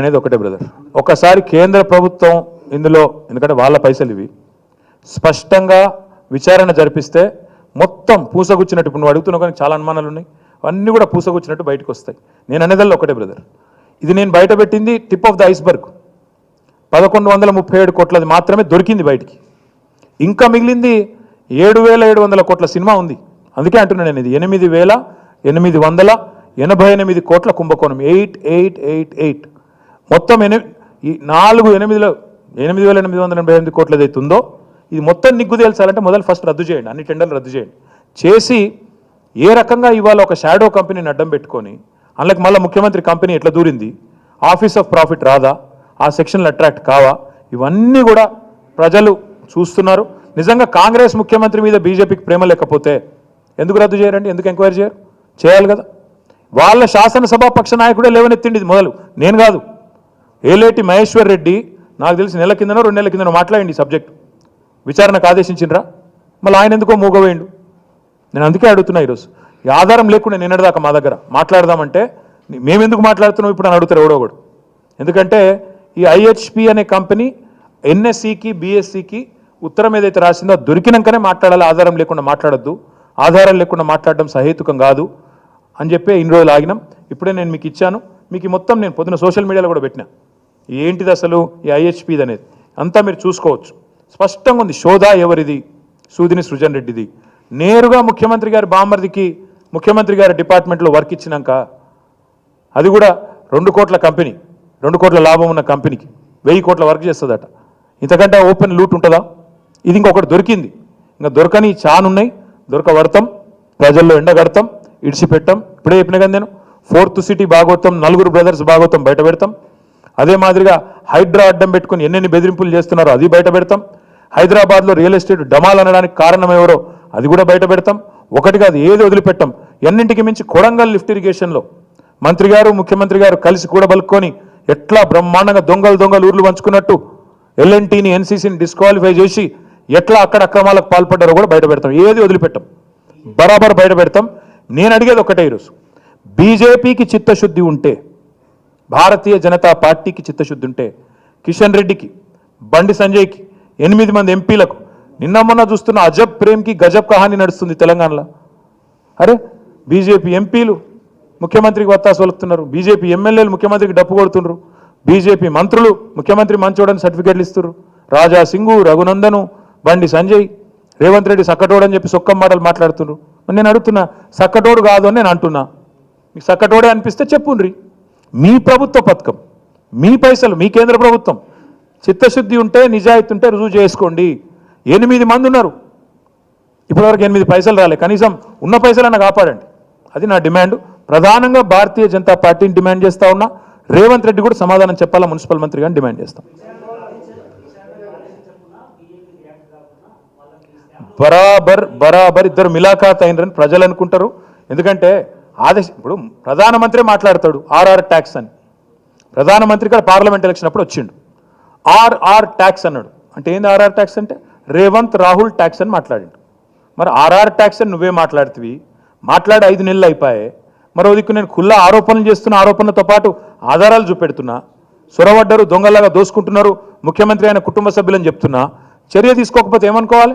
అనేది ఒకటే బ్రదర్ ఒకసారి కేంద్ర ప్రభుత్వం ఇందులో ఎందుకంటే వాళ్ళ పైసలు ఇవి స్పష్టంగా విచారణ జరిపిస్తే మొత్తం పూసగుచ్చినట్టు ఇప్పుడు నువ్వు అడుగుతున్నావు కానీ చాలా అనుమానాలు ఉన్నాయి. అన్నీ కూడా పూసగుచ్చినట్టు బయటకు వస్తాయి. నేను అనేదల్లో ఒకటే బ్రదర్ ఇది నేను బయట పెట్టింది టిప్ ఆఫ్ ద ఐస్బర్గ్. పదకొండు వందల ముప్పై ఏడు కోట్లది మాత్రమే దొరికింది బయటికి. ఇంకా మిగిలింది ఏడు వేల ఏడు వందల కోట్ల సినిమా ఉంది. అందుకే అంటున్నాను నేను ఇది. ఎనిమిది వేల ఎనిమిది వందల ఎనభై ఎనిమిది కోట్ల కుంభకోణం. Eight eight eight eight. మొత్తం ఎనిమిది ఈ నాలుగు ఎనిమిదిలో ఎనిమిది వేల ఎనిమిది వందల ఎనభై ఎనిమిది కోట్లది అయితే ఉందో ఇది మొత్తం నిగ్గు తేల్చాలంటే మొదలు ఫస్ట్ రద్దు చేయండి అన్ని టెండర్లు రద్దు చేయండి. చేసి ఏ రకంగా ఇవాళ ఒక షాడో కంపెనీని అడ్డం పెట్టుకొని అందులోకి మళ్ళీ ముఖ్యమంత్రి కంపెనీ ఎట్లా దూరింది? ఆఫీస్ ఆఫ్ ప్రాఫిట్ రాదా? ఆ సెక్షన్లు అట్రాక్ట్ కావా? ఇవన్నీ కూడా ప్రజలు చూస్తున్నారు. నిజంగా కాంగ్రెస్ ముఖ్యమంత్రి మీద బీజేపీకి ప్రేమ లేకపోతే ఎందుకు రద్దు చేయరండి? ఎందుకు ఎంక్వైరీ చేయరు? చేయాలి కదా. వాళ్ళ శాసనసభా పక్ష నాయకుడే లేవనెత్తిండి ఇది మొదలు. నేను కాదు. ఏలేటి మహేశ్వర్ రెడ్డి నాకు తెలిసి నెల కిందనో రెండు నెలల కిందనో మాట్లాడండి ఈ సబ్జెక్ట్. విచారణకు ఆదేశించిండ్రా? మళ్ళీ ఆయన ఎందుకో మూగవేయండు? నేను అందుకే అడుగుతున్నా ఈరోజు. ఈ ఆధారం లేకుండా నిన్నటిదాకా మా దగ్గర మాట్లాడదామంటే మేమెందుకు మాట్లాడుతున్నాం ఇప్పుడు అని అడుగుతారు ఎవడో కూడా ఎందుకంటే ఈ ఐహెచ్పి అనే కంపెనీ ఎన్ఎస్సికి బిఎస్సికి ఉత్తరం ఏదైతే రాసిందో దొరికినాకనే మాట్లాడాలి. ఆధారం లేకుండా మాట్లాడొద్దు. ఆధారం లేకుండా మాట్లాడడం సహేతుకం కాదు అని చెప్పి ఇన్ని రోజులు ఆగినాం. ఇప్పుడే నేను మీకు ఇచ్చాను. మీకు మొత్తం నేను పొద్దున సోషల్ మీడియాలో కూడా పెట్టినా. ఏంటిది అసలు ఈ ఐహెచ్పిది అనేది? అంతా మీరు చూసుకోవచ్చు. స్పష్టంగా ఉంది శోధ ఎవరిది? సూదిని సృజన్ రెడ్డిది. నేరుగా ముఖ్యమంత్రి గారి బామ్మర్దికి ముఖ్యమంత్రి గారి డిపార్ట్మెంట్లో వర్క్ ఇచ్చినాక అది కూడా రెండు కోట్ల కంపెనీ రెండు కోట్ల లాభం ఉన్న కంపెనీకి వెయ్యి కోట్ల వర్క్ చేస్తుందట. ఇంతకంటే ఓపెన్ లూట్ ఉంటుందా? ఇది ఇంకొకటి దొరికింది. ఇంకా దొరకని చానున్నాయి. దొరకవర్తం ప్రజల్లో ఎండగడతాం ఇడిచిపెట్టాం. ఇప్పుడే చెప్పిన కదా నేను ఫోర్త్ సిటీ భాగవతం నలుగురు బ్రదర్స్ భాగవతం బయట పెడతాం. అదే మాదిరిగా హైడ్రా అడ్డం పెట్టుకుని ఎన్నెన్ని బెదిరింపులు చేస్తున్నారో అది బయట పెడతాం. హైదరాబాద్లో రియల్ ఎస్టేట్ డమాల్ అనడానికి కారణం ఎవరో అది కూడా బయట పెడతాం. ఒకటి కాదు ఏది వదిలిపెట్టాం? ఎన్నింటికి మించి కొడంగల్ లిఫ్ట్ ఇరిగేషన్లో. మంత్రి గారు ముఖ్యమంత్రి గారు కలిసి కూడా బలుక్కొని ఎట్లా బ్రహ్మాండంగా దొంగలు దొంగలు ఊర్లు పంచుకున్నట్టు ఎల్ఎన్టీని ఎన్సీసీని డిస్క్వాలిఫై చేసి ఎట్లా అక్కడ అక్రమాలకు పాల్పడ్డారో కూడా బయట పెడతాం. ఏది వదిలిపెట్టాం? బరాబర్ బయట పెడతాం. నేను అడిగేది ఒకటే ఈరోజు. బీజేపీకి చిత్తశుద్ధి ఉంటే భారతీయ జనతా పార్టీకి చిత్తశుద్ధి ఉంటే కిషన్ రెడ్డికి బండి సంజయ్కి ఎనిమిది మంది ఎంపీలకు నిన్న మొన్న చూస్తున్న అజబ్ ప్రేమ్కి గజబ్ కహాని నడుస్తుంది తెలంగాణలో. అరే బీజేపీ ఎంపీలు ముఖ్యమంత్రికి వత్తాసు వలుపుతున్నారు బీజేపీ ఎమ్మెల్యేలు ముఖ్యమంత్రికి డప్పు కొడుతున్నారు బీజేపీ మంత్రులు ముఖ్యమంత్రి మంచోడని సర్టిఫికేట్లు ఇస్తున్నారు రాజా సింగు రఘునందను బండి సంజయ్ రేవంత్ రెడ్డి సక్కటోడని చెప్పి సొక్కం మాటలు మాట్లాడుతున్నారు నేను అడుగుతున్నా సక్కటోడు కాదు అని నేను అంటున్నా. మీకు సక్కటోడే అనిపిస్తే చెప్పుండ్రి. మీ ప్రభుత్వ పథకం మీ పైసలు మీ కేంద్ర ప్రభుత్వం చిత్తశుద్ధి ఉంటే నిజాయితీ ఉంటే రుజువు చేసుకోండి. ఎనిమిది మంది ఉన్నారు. ఇప్పటివరకు ఎనిమిది పైసలు రాలే. కనీసం ఉన్న పైసలన్నా కాపాడండి. అది నా డిమాండ్. ప్రధానంగా భారతీయ జనతా పార్టీని డిమాండ్ చేస్తా ఉన్నా రేవంత్ రెడ్డి కూడా సమాధానం చెప్పాలా? మున్సిపల్ మంత్రి గారిని డిమాండ్ చేస్తాం. బరాబర్ బరాబర్ ఇద్దరు మిలాఖాత్ అయినరని ప్రజలు అనుకుంటారు. ఎందుకంటే ఆదేశం ఇప్పుడు ప్రధానమంత్రి మాట్లాడతాడు ఆర్ఆర్ ట్యాక్స్ అని. ప్రధానమంత్రి కూడా పార్లమెంట్ ఎలక్షన్ అప్పుడు వచ్చిండు. ఆర్ఆర్ ట్యాక్స్ అన్నాడు. అంటే ఏంది ఆర్ఆర్ ట్యాక్స్ అంటే? రేవంత్ రాహుల్ ట్యాక్స్ అని మాట్లాడిండు. మరి ఆర్ఆర్ ట్యాక్స్ అని నువ్వే మాట్లాడుతువి. మాట్లాడి ఐదు నెలలు అయిపోయాయి మరో దిక్కు నేను ఖుల్లా ఆరోపణలు చేస్తున్న ఆరోపణలతో పాటు ఆధారాలు చూపెడుతున్నా. సొరవడ్డరు దొంగలాగా దోసుకుంటున్నారు. ముఖ్యమంత్రి అయిన కుటుంబ సభ్యులని చెప్తున్నా. చర్య తీసుకోకపోతే ఏమనుకోవాలి?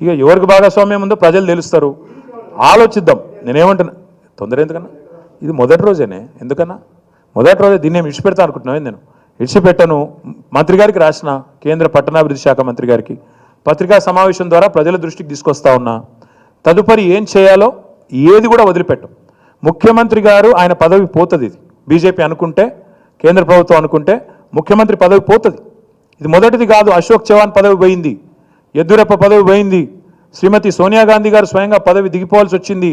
ఇక ఎవరికి భాగస్వామ్యం ఉందో ప్రజలు తెలుస్తారు. ఆలోచిద్దాం. నేనేమంటున్నా? తొందర ఎందుకన్నా? ఇది మొదటి రోజేనే. ఎందుకన్నా? మొదటి రోజే దీన్ని ఏమి ఇడిచిపెడతా అనుకుంటున్నాను నేను? ఇడిచిపెట్టను మంత్రి గారికి రాసిన కేంద్ర పట్టణాభివృద్ధి శాఖ మంత్రి గారికి. పత్రికా సమావేశం ద్వారా ప్రజల దృష్టికి తీసుకొస్తా ఉన్నా. తదుపరి ఏం చేయాలో ఏది కూడా వదిలిపెట్టం. ముఖ్యమంత్రి గారు ఆయన పదవి పోతుంది ఇది. బీజేపీ అనుకుంటే కేంద్ర ప్రభుత్వం అనుకుంటే ముఖ్యమంత్రి పదవి పోతుంది. ఇది మొదటిది కాదు. అశోక్ చవాన్ పదవి పోయింది. యద్యూరప్ప పదవి పోయింది. శ్రీమతి సోనియా గాంధీ గారు స్వయంగా పదవి దిగిపోవాల్సి వచ్చింది.